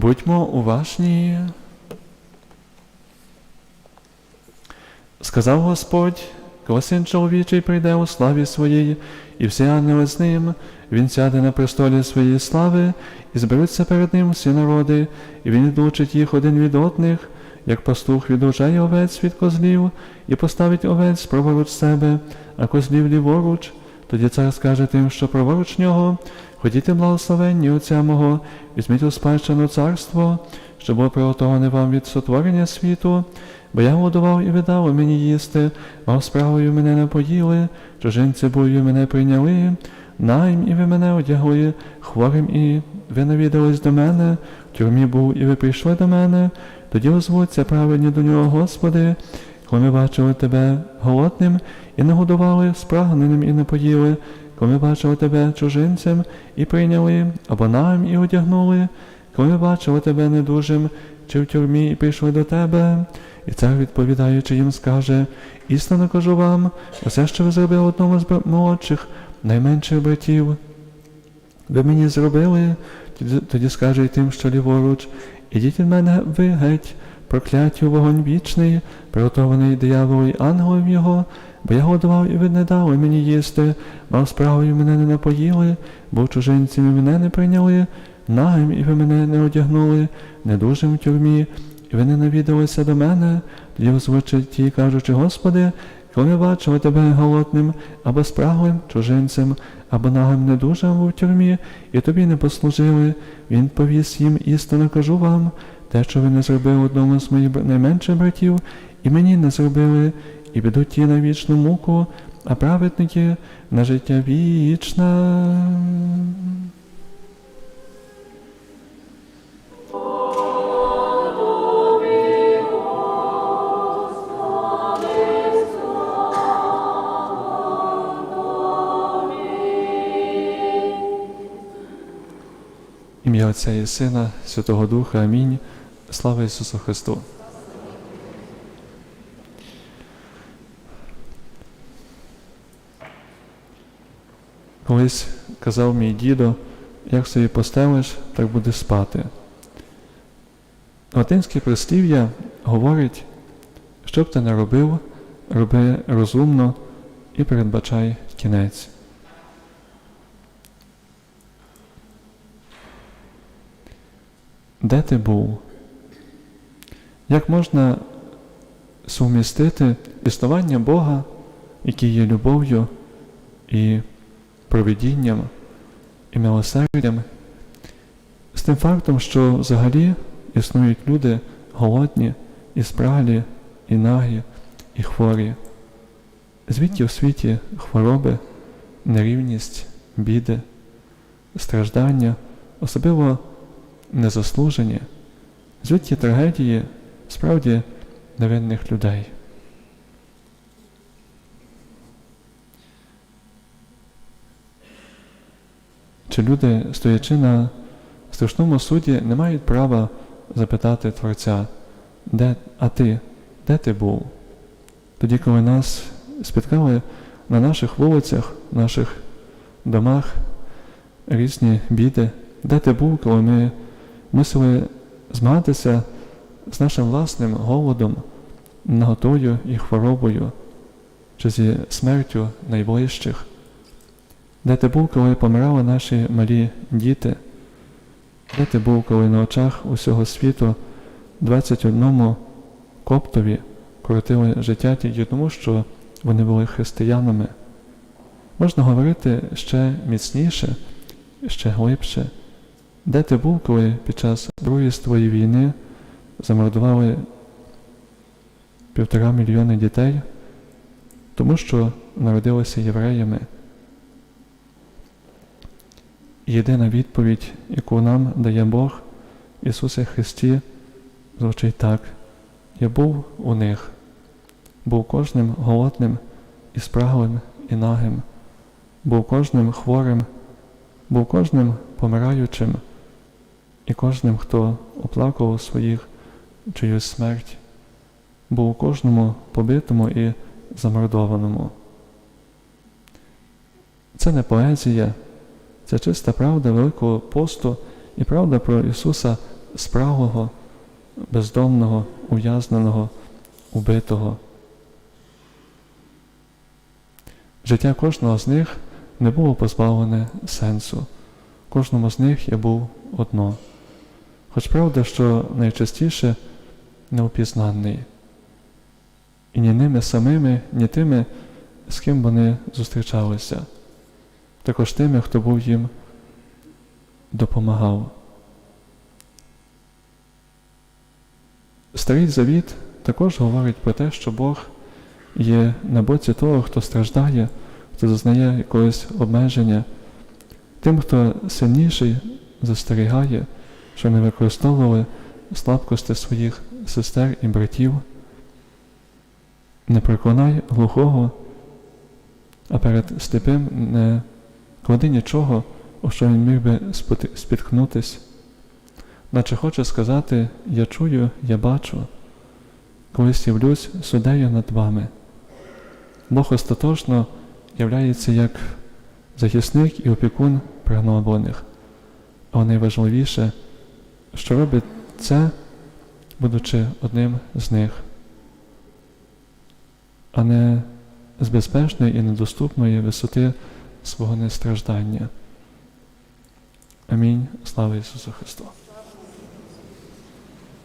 Будьмо уважні. Сказав Господь, коли син чоловічий прийде у славі своїй, і всі ангели з ним, він сяде на престолі своєї слави, і зберуться перед ним всі народи, і він відлучить їх один від одних, як пастух відлучає овець від козлів, і поставить овець праворуч себе, а козлів ліворуч. Тоді цар скаже тим, що праворуч нього, ходіте благословенні Отця мого, візьміть у спадщину царство, що було приготоване вам від сотворення світу, бо я годував і ви дали мені їсти, вам справою мене напоїли, чужинці бою мене прийняли, найм і ви мене одягли, хворим і ви навідались до мене, в тюрмі був і ви прийшли до мене, тоді озвуться праведні до нього, Господи, коли ми бачили тебе голодним і не годували, спрагненим і не поїли, коли ми бачили тебе чужинцем і прийняли, або нам і одягнули, коли ми бачили тебе недужим, чи в тюрмі і прийшли до тебе. І цар, відповідаючи їм, скаже, істинно кажу вам, усе, що ви зробили одному з молодших, найменших братів, ви мені зробили, тоді, скаже й тим, що ліворуч, ідіть від мене ви геть, прокляття у вогонь вічний, приготований дияволу й ангелом його, бо я годував і ви не дали мені їсти, мав справою мене не напоїли, був чужинцем і мене не прийняли, нагим і ви мене не одягнули, недужим в тюрмі, і ви не навідалися до мене, тоді озвучать ті, кажучи, Господи, коли ми бачили тебе голодним, або спраглим, чужинцем, або нагим недужим у тюрмі, і тобі не послужили, він повість їм істинно кажу вам, те, що ви не зробили одному з моїх найменших братів, і мені не зробили, і підуть ті на вічну муку, а праведники на життя вічне. Ім'я Отця і Сина, Святого Духа, Амінь. Слава Ісусу Христу. Колись казав мій дідо, як собі постелиш, так будеш спати. Латинське прислів'я говорить, що б ти не робив, роби розумно і передбачай кінець. Де ти був? Як можна сумістити існування Бога, який є любов'ю і провидінням і милосердям, з тим фактом, що взагалі існують люди голодні, і спраглі, і нагі, і хворі. Звідки в світі хвороби, нерівність, біди, страждання, особливо незаслужені, звідки трагедії справді невинних людей. Чи люди, стоячи на страшному суді, не мають права запитати Творця, де, а ти, де ти був? Тоді, коли нас спіткали на наших вулицях, наших домах різні біди, де ти був, коли ми мусили змагатися з нашим власним голодом, наготою і хворобою, чи зі смертю найближчих, де ти був, коли помирали наші малі діти, де ти був, коли на очах усього світу 21 коптові коротили життя тільки тому, що вони були християнами. Можна говорити ще міцніше, ще глибше. Де ти був, коли під час Другої світової війни замордували півтора мільйони дітей, тому що народилися євреями? Єдина відповідь, яку нам дає Бог, Ісусе Христі, звучить так. Я був у них, був кожним голодним і спраглим і нагим, був кожним хворим, був кожним помираючим і кожним, хто оплакував своїх чиюсь смерть, був кожному побитому і замордованому. Це не поезія, це чиста правда Великого посту і правда про Ісуса спраглого, бездомного, ув'язненого, убитого. Життя кожного з них не було позбавлене сенсу. Кожному з них я був одно. Хоч правда, що найчастіше неопізнанний. І ні ними самими, ні тими, з ким вони зустрічалися, також тими, хто був їм допомагав. Старий Завіт також говорить про те, що Бог є на боці того, хто страждає, хто зазнає якогось обмеження, тим, хто сильніший застерігає, що не використовували слабкості своїх сестер і братів. Не проклинай глухого, а перед сліпим не клади нічого, у що він міг би спіткнутись. Наче хоче сказати, я чую, я бачу, колись явлюсь судею над вами. Бог остаточно являється як захисник і опікун пригноблених. А найважливіше, що робить це, будучи одним з них, а не з безпечної і недоступної висоти свого нестраждання. Амінь. Слава Ісусу Христу!